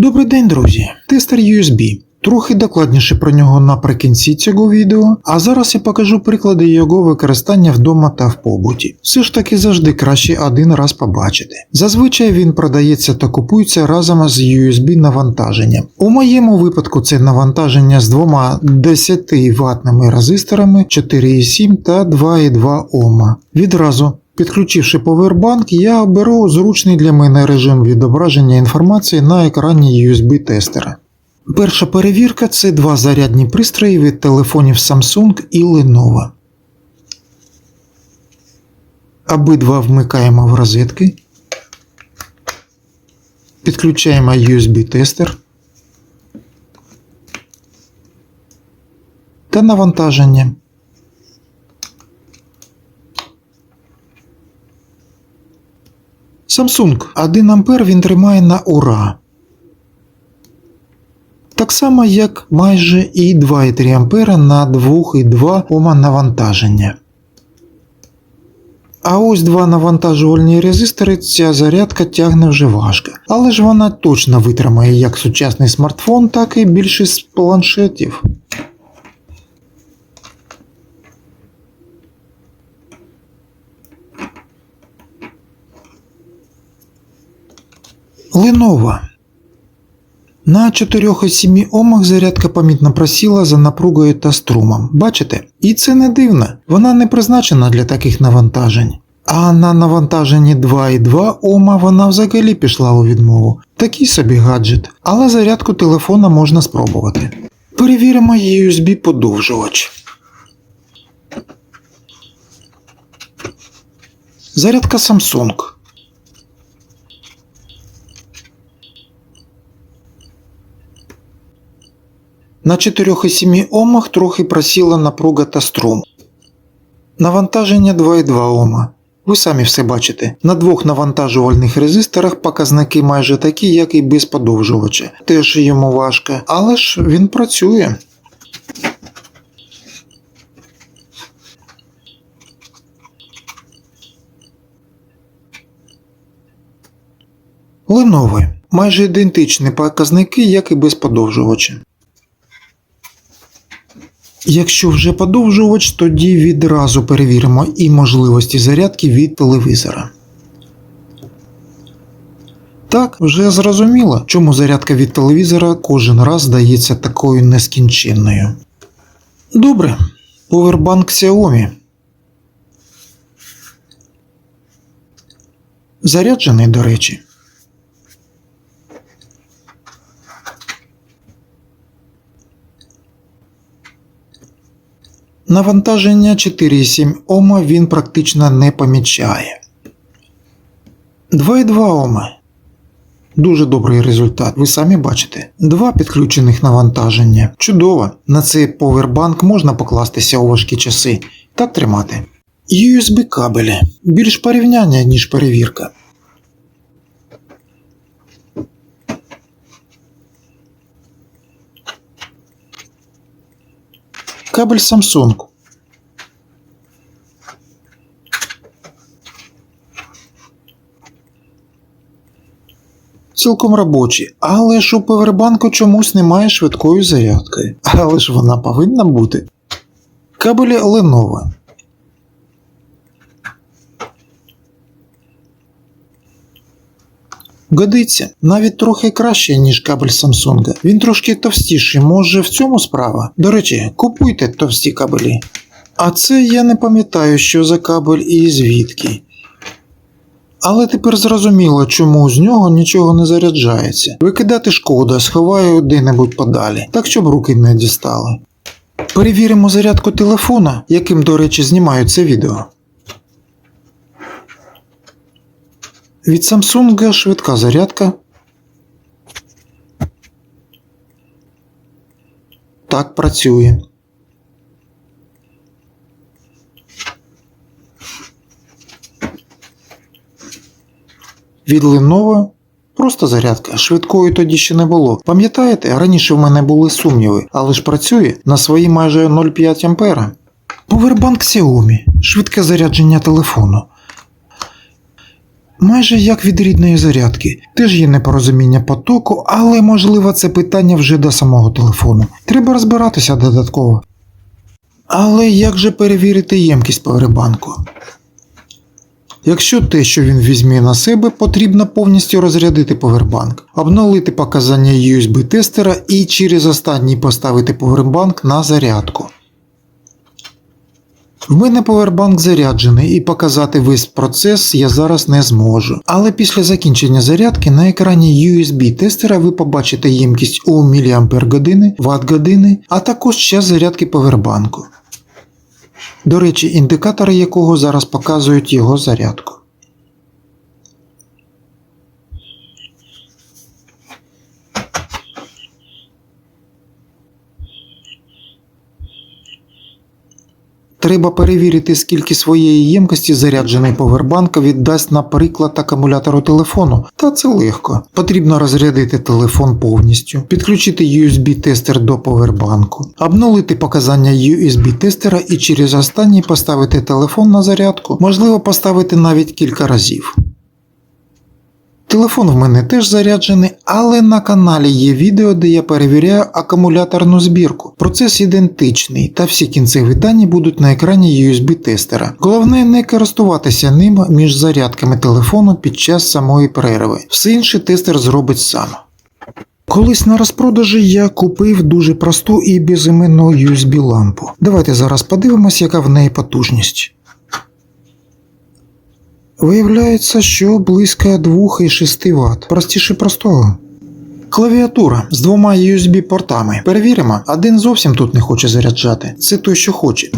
Добрий день, друзі! Тестер USB. Трохи докладніше про нього наприкінці цього відео, а зараз я покажу приклади його використання вдома та в побуті. Все ж таки завжди краще один раз побачити. Зазвичай він продається та купується разом з USB навантаженням. У моєму випадку це навантаження з двома 10 ватними резисторами 4,7 та 2,2 Ома. Відразу Підключивши повербанк, я оберу зручний для мене режим відображення інформації на екрані USB тестера. Перша перевірка це два зарядні пристрої від телефонів Samsung і Lenovo. Обидва вмикаємо в розетки. Підключаємо USB тестер та навантаження. Samsung 1 А він тримає на ура. Так само, як майже і 2,3 А на 2,2 Ома навантаження. А ось два навантажувальні резистори ця зарядка тягне вже важко. Але ж вона точно витримає як сучасний смартфон, так і більшість планшетів. Lenovo. На 4,7 Омах зарядка помітно просіла за напругою та струмом. Бачите? І це не дивно, вона не призначена для таких навантажень. А на навантаженні 2,2 Ома вона взагалі пішла у відмову. Такий собі гаджет, але зарядку телефона можна спробувати. Перевіримо USB подовжувач. Зарядка Samsung. На 4,7 Омах трохи просіла напруга та струм. Навантаження 2,2 Ома. Ви самі все бачите. На двох навантажувальних резисторах показники майже такі, як і без подовжувача. Теж йому важко, але ж він працює. Lenovo. Майже ідентичні показники, як і без подовжувача. Якщо вже подовжувач, тоді відразу перевіримо і можливості зарядки від телевізора. Так, вже зрозуміло, чому зарядка від телевізора кожен раз здається такою нескінченною. Добре, повербанк Xiaomi. Заряджений, до речі. Навантаження 4,7 Ома він практично не помічає. 2,2 Ома. Дуже добрий результат, ви самі бачите. Два підключених навантаження. Чудово. На цей повербанк можна покластися у важкі часи. Так тримати. USB кабелі. Більш порівняння, ніж перевірка. Кабель Samsung. Цілком робочий, але ж у повербанку чомусь немає швидкої зарядки. Але ж вона повинна бути. Кабелі Lenovo. Годиться навіть трохи краще, ніж кабель Samsung. Він трошки товстіший, може в цьому справа. До речі, купуйте товсті кабелі. А це я не пам'ятаю, що за кабель і звідки. Але тепер зрозуміло, чому з нього нічого не заряджається. Викидати шкода, сховаю де-небудь подалі, так щоб руки не дістали. Перевіримо зарядку телефона, яким, до речі, знімаю це відео. Від Samsung швидка зарядка. Так працює. Від Lenovo просто зарядка. Швидкої тоді ще не було. Пам'ятаєте, раніше в мене були сумніви, але ж працює на свої майже 0,5 А. Повербанк Xiaomi. Швидке зарядження телефону. Майже як від рідної зарядки. Теж є непорозуміння потоку, але можливо це питання вже до самого телефону. Треба розбиратися додатково. Але як же перевірити ємкість павербанку? Якщо те, що він візьме на себе, потрібно повністю розрядити повербанк, обновити показання USB-тестера і через останній поставити повербанк на зарядку. В мене повербанк заряджений і показати весь процес я зараз не зможу. Але після закінчення зарядки на екрані USB тестера ви побачите ємкість у мАч, Вт-години, а також час зарядки повербанку. До речі, індикатори якого зараз показують його зарядку. Треба перевірити, скільки своєї ємкості заряджений повербанк віддасть, наприклад, акумулятору телефону. Та це легко. Потрібно розрядити телефон повністю, підключити USB-тестер до повербанку, обнулити показання USB-тестера і через останній поставити телефон на зарядку, можливо поставити навіть кілька разів. Телефон в мене теж заряджений, але на каналі є відео, де я перевіряю акумуляторну збірку. Процес ідентичний, та всі кінцеві дані будуть на екрані USB-тестера. Головне не користуватися ним між зарядками телефону під час самої перерви. Все інше тестер зробить сам. Колись на розпродажі я купив дуже просту і безіменну USB-лампу. Давайте зараз подивимось, яка в неї потужність. Виявляється, що близько 2,6 Вт. Простіше простого. Клавіатура з двома USB портами. Перевіримо, один зовсім тут не хоче заряджати. Це той, що хоче.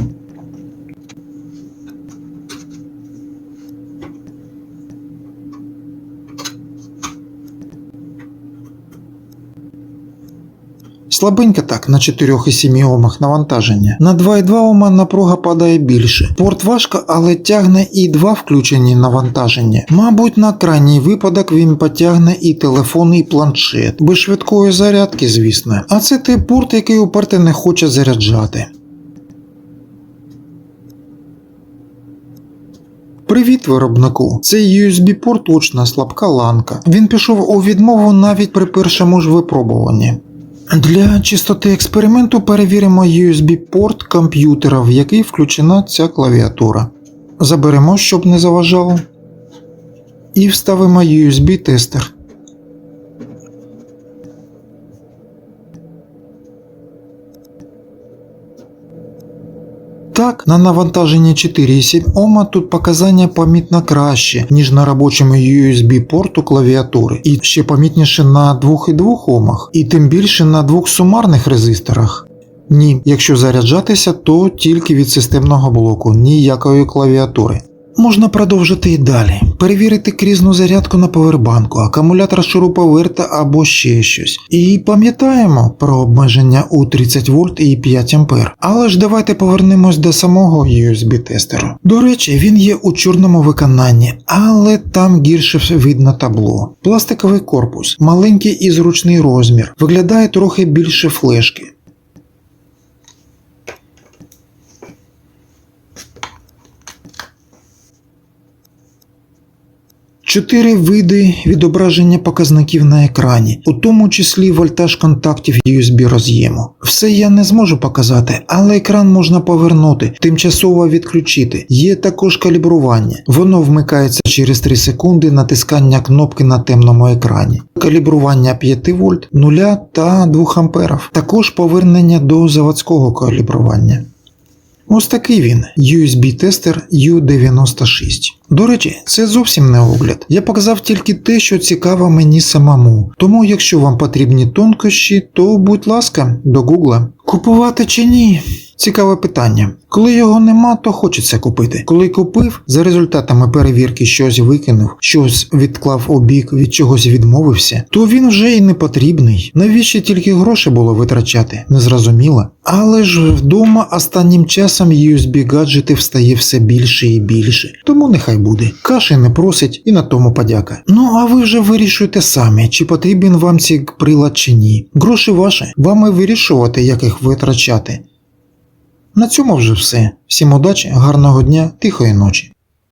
Слабенько так, на 4,7 Омах навантаження. На 2,2 Ома напруга падає більше. Порт важко, але тягне і два включені навантаження. Мабуть, на крайній випадок він потягне і телефон, і планшет. Без швидкої зарядки, звісно. А це той порт, який уперте не хоче заряджати. Привіт виробнику. Цей USB-порт точно слабка ланка. Він пішов у відмову навіть при першому ж випробуванні. Для чистоти експерименту перевіримо USB-порт комп'ютера, в який включена ця клавіатура. Заберемо, щоб не заважало. І вставимо USB-тестер. Так, на навантаженні 4,7 Ома тут показання помітно краще, ніж на робочому USB порту клавіатури, і ще помітніше на 2,2 Омах, і тим більше на двох сумарних резисторах. Ні, якщо заряджатися, то тільки від системного блоку, ніякої клавіатури. Можна продовжити і далі. Перевірити крізну зарядку на повербанку, акумулятор шуруповерта або ще щось. І пам'ятаємо про обмеження у 30 вольт і 5 ампер. Але ж давайте повернемось до самого USB-тестеру. До речі, він є у чорному виконанні, але там гірше видно табло. Пластиковий корпус, маленький і зручний розмір, виглядає трохи більше флешки. Чотири види відображення показників на екрані, у тому числі вольтаж контактів USB роз'єму. Все я не зможу показати, але екран можна повернути, тимчасово відключити. Є також калібрування. Воно вмикається через 3 секунди натискання кнопки на темному екрані. Калібрування 5 вольт, 0 та 2 амперів. Також повернення до заводського калібрування. Ось такий він USB-тестер U96. До речі, це зовсім не огляд. Я показав тільки те, що цікаво мені самому. Тому, якщо вам потрібні тонкощі, то будь ласка, до Гугла. Купувати чи ні? Цікаве питання. Коли його нема, то хочеться купити. Коли купив, за результатами перевірки щось викинув, щось відклав у бік, від чогось відмовився, то він вже і не потрібний. Навіщо тільки гроші було витрачати? Незрозуміло. Але ж вдома останнім часом USB гаджети встає все більше і більше. Тому нехай буде. Каші не просить і на тому подяка. Ну а ви вже вирішуєте самі, чи потрібен вам цей прилад чи ні. Гроші ваші, вам і вирішувати, як їх витрачати. На цьому вже все. Всім удачі, гарного дня, тихої ночі.